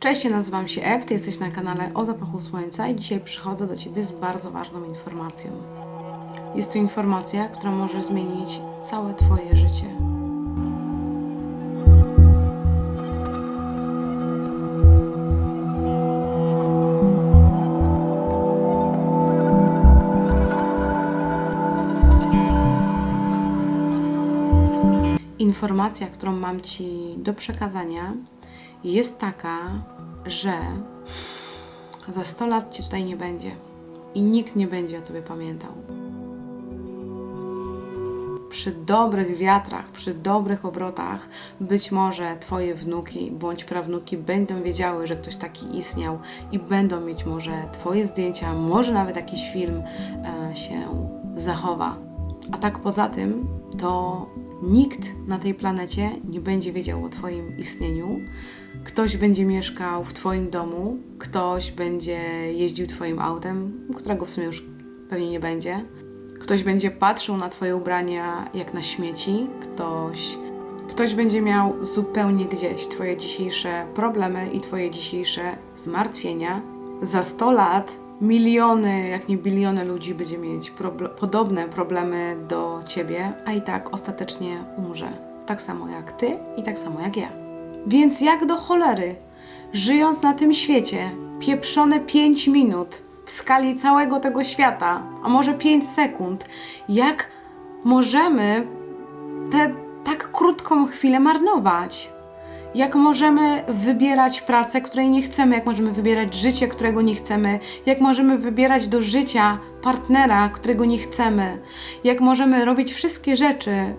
Cześć, ja nazywam się Ew, ty jesteś na kanale O Zapachu Słońca i dzisiaj przychodzę do Ciebie z bardzo ważną informacją. Jest to informacja, która może zmienić całe Twoje życie. Informacja, którą mam Ci do przekazania, jest taka, że za 100 lat Cię tutaj nie będzie i nikt nie będzie o Tobie pamiętał. Przy dobrych wiatrach, przy dobrych obrotach, być może Twoje wnuki bądź prawnuki będą wiedziały, że ktoś taki istniał i będą mieć może Twoje zdjęcia, może nawet jakiś film e, się zachowa. A tak poza tym, to nikt na tej planecie nie będzie wiedział o Twoim istnieniu. Ktoś będzie mieszkał w Twoim domu, ktoś będzie jeździł Twoim autem, którego w sumie już pewnie nie będzie. Ktoś będzie patrzył na Twoje ubrania jak na śmieci, ktoś, ktoś będzie miał zupełnie gdzieś Twoje dzisiejsze problemy i Twoje dzisiejsze zmartwienia. Za 100 lat miliony, jak nie biliony ludzi będzie mieć proble- podobne problemy do Ciebie, a i tak ostatecznie umrze. Tak samo jak Ty i tak samo jak ja. Więc jak do cholery, żyjąc na tym świecie, pieprzone 5 minut w skali całego tego świata, a może 5 sekund, jak możemy tę tak krótką chwilę marnować? Jak możemy wybierać pracę, której nie chcemy, jak możemy wybierać życie, którego nie chcemy, jak możemy wybierać do życia partnera, którego nie chcemy, jak możemy robić wszystkie rzeczy,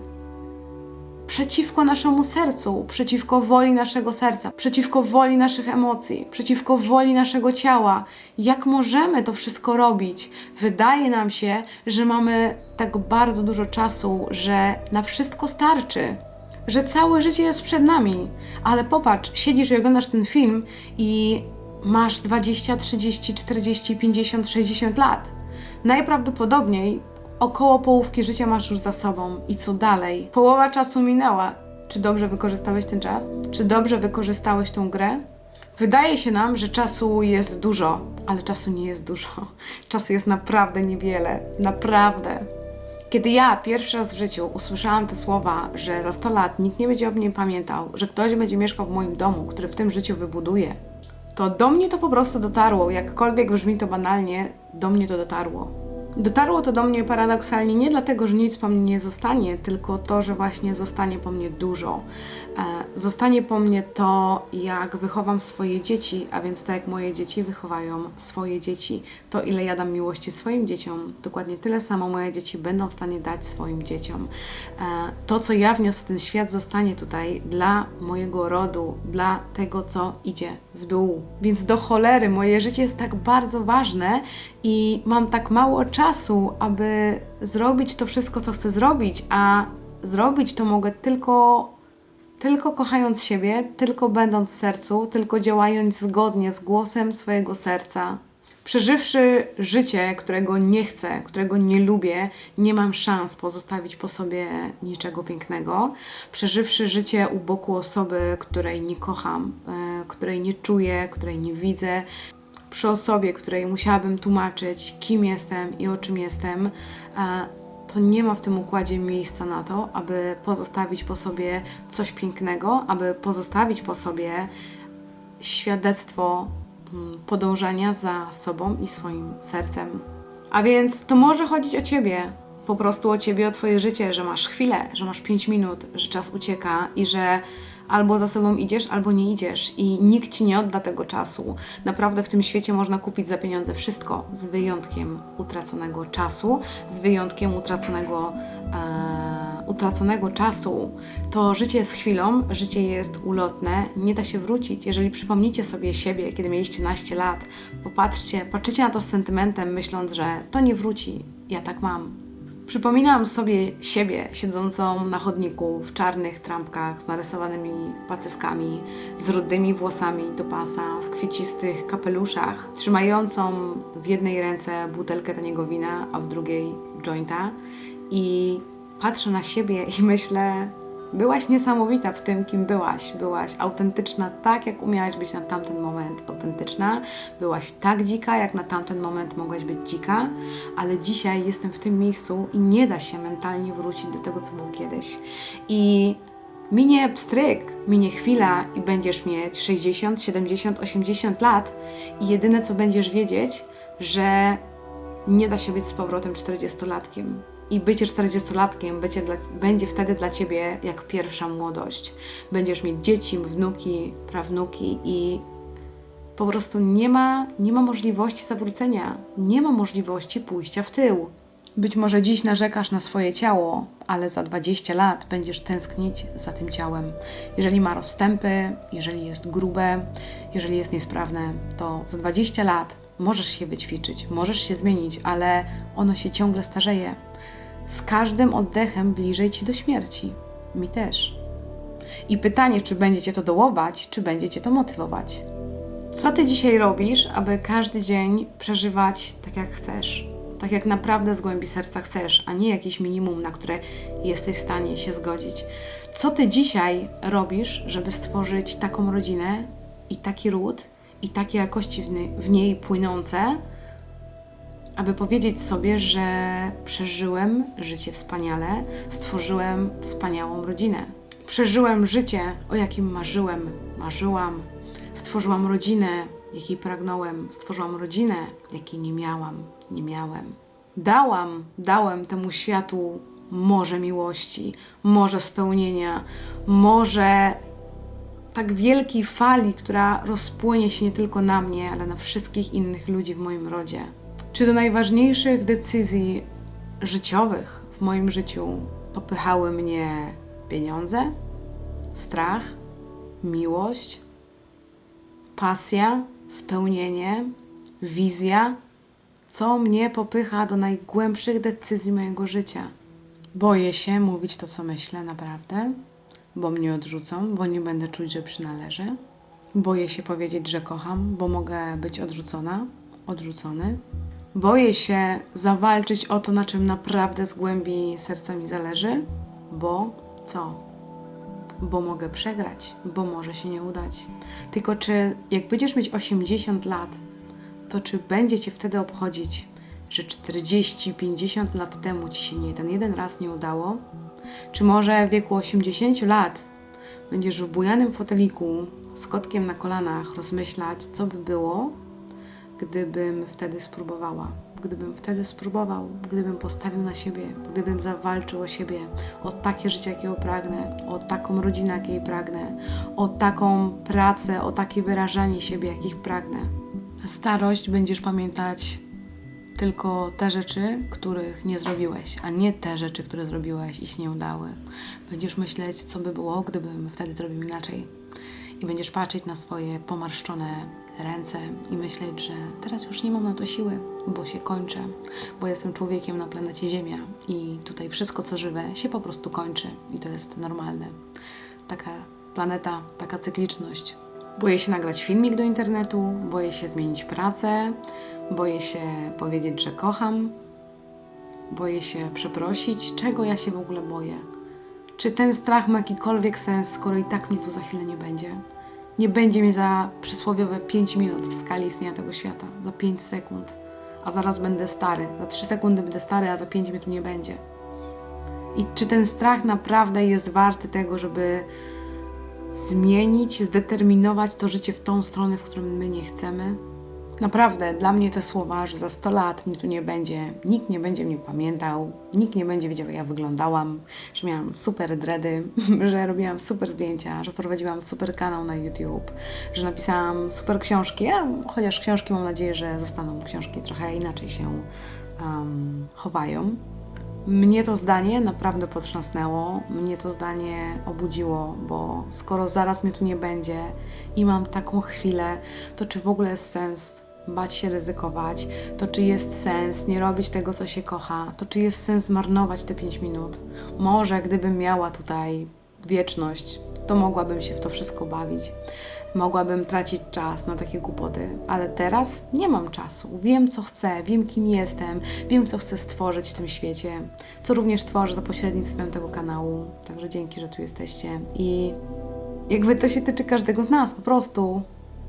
przeciwko naszemu sercu, przeciwko woli naszego serca, przeciwko woli naszych emocji, przeciwko woli naszego ciała. Jak możemy to wszystko robić? Wydaje nam się, że mamy tak bardzo dużo czasu, że na wszystko starczy. Że całe życie jest przed nami, ale popatrz, siedzisz i oglądasz ten film i masz 20, 30, 40, 50, 60 lat. Najprawdopodobniej około połówki życia masz już za sobą. I co dalej? Połowa czasu minęła. Czy dobrze wykorzystałeś ten czas? Czy dobrze wykorzystałeś tą grę? Wydaje się nam, że czasu jest dużo, ale czasu nie jest dużo. Czasu jest naprawdę niewiele. Naprawdę. Kiedy ja pierwszy raz w życiu usłyszałam te słowa, że za 100 lat nikt nie będzie o mnie pamiętał, że ktoś będzie mieszkał w moim domu, który w tym życiu wybuduje, to do mnie to po prostu dotarło. Jakkolwiek brzmi to banalnie, do mnie to dotarło. Dotarło to do mnie paradoksalnie nie dlatego, że nic po mnie nie zostanie, tylko to, że właśnie zostanie po mnie dużo. E, zostanie po mnie to, jak wychowam swoje dzieci, a więc tak jak moje dzieci wychowają swoje dzieci. To, ile ja dam miłości swoim dzieciom, dokładnie tyle samo moje dzieci będą w stanie dać swoim dzieciom. E, to, co ja wniosę, ten świat zostanie tutaj dla mojego rodu, dla tego, co idzie w dół. Więc do cholery moje życie jest tak bardzo ważne i mam tak mało czasu, aby zrobić to wszystko, co chcę zrobić, a zrobić to mogę tylko tylko kochając siebie, tylko będąc w sercu, tylko działając zgodnie z głosem swojego serca. Przeżywszy życie, którego nie chcę, którego nie lubię, nie mam szans pozostawić po sobie niczego pięknego. Przeżywszy życie u boku osoby, której nie kocham, e, której nie czuję, której nie widzę, przy osobie, której musiałabym tłumaczyć, kim jestem i o czym jestem, to nie ma w tym układzie miejsca na to, aby pozostawić po sobie coś pięknego, aby pozostawić po sobie świadectwo mm, podążania za sobą i swoim sercem. A więc to może chodzić o ciebie, po prostu o ciebie, o twoje życie, że masz chwilę, że masz 5 minut, że czas ucieka i że albo za sobą idziesz, albo nie idziesz i nikt ci nie odda tego czasu. Naprawdę w tym świecie można kupić za pieniądze wszystko, z wyjątkiem utraconego czasu, z wyjątkiem utraconego. E, utraconego czasu, to życie jest chwilą, życie jest ulotne, nie da się wrócić. Jeżeli przypomnicie sobie siebie, kiedy mieliście naście lat, popatrzcie, patrzycie na to z sentymentem, myśląc, że to nie wróci. Ja tak mam. Przypominam sobie siebie siedzącą na chodniku w czarnych trampkach z narysowanymi pacywkami, z rudymi włosami do pasa, w kwiecistych kapeluszach, trzymającą w jednej ręce butelkę taniego wina, a w drugiej jointa. I patrzę na siebie i myślę, Byłaś niesamowita w tym, kim byłaś. Byłaś autentyczna tak, jak umiałaś być na tamten moment autentyczna. Byłaś tak dzika, jak na tamten moment mogłaś być dzika, ale dzisiaj jestem w tym miejscu i nie da się mentalnie wrócić do tego, co było kiedyś. I minie pstryk, minie chwila i będziesz mieć 60, 70, 80 lat i jedyne, co będziesz wiedzieć, że nie da się być z powrotem 40-latkiem. I bycie 40-latkiem będzie, wtedy dla ciebie jak pierwsza młodość. Będziesz mieć dzieci, wnuki, prawnuki i po prostu nie ma, nie ma możliwości zawrócenia, nie ma możliwości pójścia w tył. Być może dziś narzekasz na swoje ciało, ale za 20 lat będziesz tęsknić za tym ciałem. Jeżeli ma rozstępy, jeżeli jest grube, jeżeli jest niesprawne, to za 20 lat możesz się wyćwiczyć, możesz się zmienić, ale ono się ciągle starzeje. Z każdym oddechem bliżej ci do śmierci. Mi też. I pytanie, czy będziecie to dołować, czy będziecie to motywować. Co ty dzisiaj robisz, aby każdy dzień przeżywać tak, jak chcesz? Tak, jak naprawdę z głębi serca chcesz, a nie jakieś minimum, na które jesteś w stanie się zgodzić. Co ty dzisiaj robisz, żeby stworzyć taką rodzinę i taki ród, i takie jakości w, nie, w niej płynące, aby powiedzieć sobie, że przeżyłem życie wspaniale, stworzyłem wspaniałą rodzinę. Przeżyłem życie, o jakim marzyłem, marzyłam. Stworzyłam rodzinę, jakiej pragnąłem. Stworzyłam rodzinę, jakiej nie miałam, nie miałem. Dałam, dałem temu światu morze miłości, morze spełnienia, morze tak wielkiej fali, która rozpłynie się nie tylko na mnie, ale na wszystkich innych ludzi w moim rodzie. Czy do najważniejszych decyzji życiowych w moim życiu popychały mnie pieniądze, strach, miłość, pasja, spełnienie, wizja? Co mnie popycha do najgłębszych decyzji mojego życia? Boję się mówić to, co myślę, naprawdę bo mnie odrzucą, bo nie będę czuć, że przynależę. Boję się powiedzieć, że kocham, bo mogę być odrzucona, odrzucony. Boję się zawalczyć o to, na czym naprawdę z głębi serca mi zależy, bo co? Bo mogę przegrać, bo może się nie udać. Tylko czy jak będziesz mieć 80 lat, to czy będzie cię wtedy obchodzić, że 40-50 lat temu ci się nie ten jeden raz nie udało, czy może w wieku 80 lat będziesz w bujanym foteliku z kotkiem na kolanach rozmyślać, co by było, gdybym wtedy spróbowała. Gdybym wtedy spróbował, gdybym postawił na siebie, gdybym zawalczył o siebie, o takie życie, jakiego pragnę, o taką rodzinę, jakiej pragnę, o taką pracę, o takie wyrażanie siebie, jakich pragnę. Starość będziesz pamiętać tylko te rzeczy, których nie zrobiłeś, a nie te rzeczy, które zrobiłeś i się nie udały. Będziesz myśleć, co by było, gdybym wtedy zrobił inaczej. I będziesz patrzeć na swoje pomarszczone ręce i myśleć, że teraz już nie mam na to siły, bo się kończę, bo jestem człowiekiem na planecie Ziemia i tutaj wszystko, co żywe, się po prostu kończy i to jest normalne. Taka planeta, taka cykliczność. Boję się nagrać filmik do internetu, boję się zmienić pracę, Boję się powiedzieć, że kocham, boję się przeprosić. Czego ja się w ogóle boję? Czy ten strach ma jakikolwiek sens, skoro i tak mnie tu za chwilę nie będzie? Nie będzie mnie za przysłowiowe 5 minut w skali istnienia tego świata, za 5 sekund, a zaraz będę stary, za 3 sekundy będę stary, a za 5 mnie tu nie będzie. I czy ten strach naprawdę jest warty tego, żeby zmienić, zdeterminować to życie w tą stronę, w którą my nie chcemy? Naprawdę, dla mnie te słowa, że za 100 lat mnie tu nie będzie, nikt nie będzie mnie pamiętał, nikt nie będzie wiedział, jak ja wyglądałam, że miałam super dready, że robiłam super zdjęcia, że prowadziłam super kanał na YouTube, że napisałam super książki, ja, chociaż książki mam nadzieję, że zostaną książki trochę inaczej się um, chowają. Mnie to zdanie naprawdę potrząsnęło, mnie to zdanie obudziło, bo skoro zaraz mnie tu nie będzie i mam taką chwilę, to czy w ogóle jest sens bać się ryzykować, to czy jest sens nie robić tego, co się kocha, to czy jest sens zmarnować te 5 minut. Może gdybym miała tutaj wieczność, to mogłabym się w to wszystko bawić. Mogłabym tracić czas na takie głupoty, ale teraz nie mam czasu. Wiem, co chcę, wiem, kim jestem, wiem, co chcę stworzyć w tym świecie, co również tworzę za pośrednictwem tego kanału. Także dzięki, że tu jesteście. I jakby to się tyczy każdego z nas, po prostu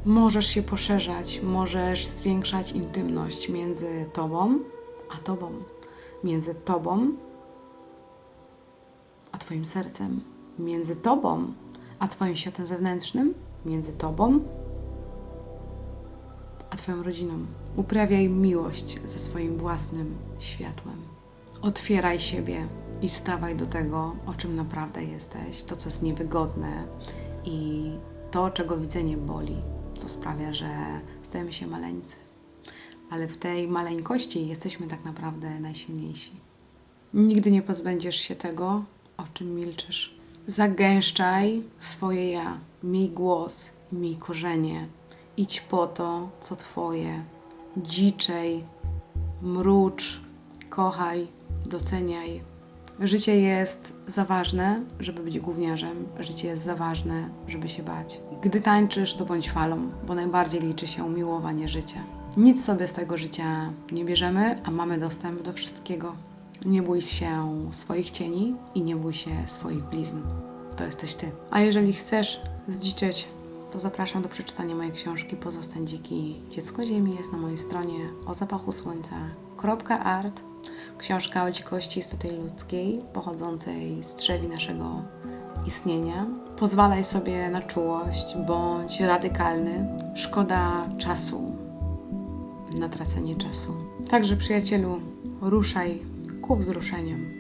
możesz się poszerzać, możesz zwiększać intymność między tobą a tobą, między tobą a twoim sercem, między tobą a twoim światem zewnętrznym, między tobą a twoją rodziną. Uprawiaj miłość ze swoim własnym światłem. Otwieraj siebie i stawaj do tego, o czym naprawdę jesteś, to, co jest niewygodne i to, czego widzenie boli, co sprawia, że stajemy się maleńcy. Ale w tej maleńkości jesteśmy tak naprawdę najsilniejsi. Nigdy nie pozbędziesz się tego, o czym milczysz. Zagęszczaj swoje ja, miej głos, miej korzenie. Idź po to, co twoje. Dziczej, mrucz, kochaj, doceniaj. Życie jest za ważne, żeby być gówniarzem. Życie jest za ważne, żeby się bać. Gdy tańczysz, to bądź falą, bo najbardziej liczy się umiłowanie życia. Nic sobie z tego życia nie bierzemy, a mamy dostęp do wszystkiego. Nie bój się swoich cieni i nie bój się swoich blizn. To jesteś ty. A jeżeli chcesz zdziczeć, to zapraszam do przeczytania mojej książki Pozostań dziki. Dziecko Ziemi jest na mojej stronie o zapachu słońca.art. Książka o dzikości istoty ludzkiej, pochodzącej z drzewi naszego istnienia. Pozwalaj sobie na czułość, bądź radykalny. Szkoda czasu na tracenie czasu. Także przyjacielu, ruszaj ku wzruszeniom.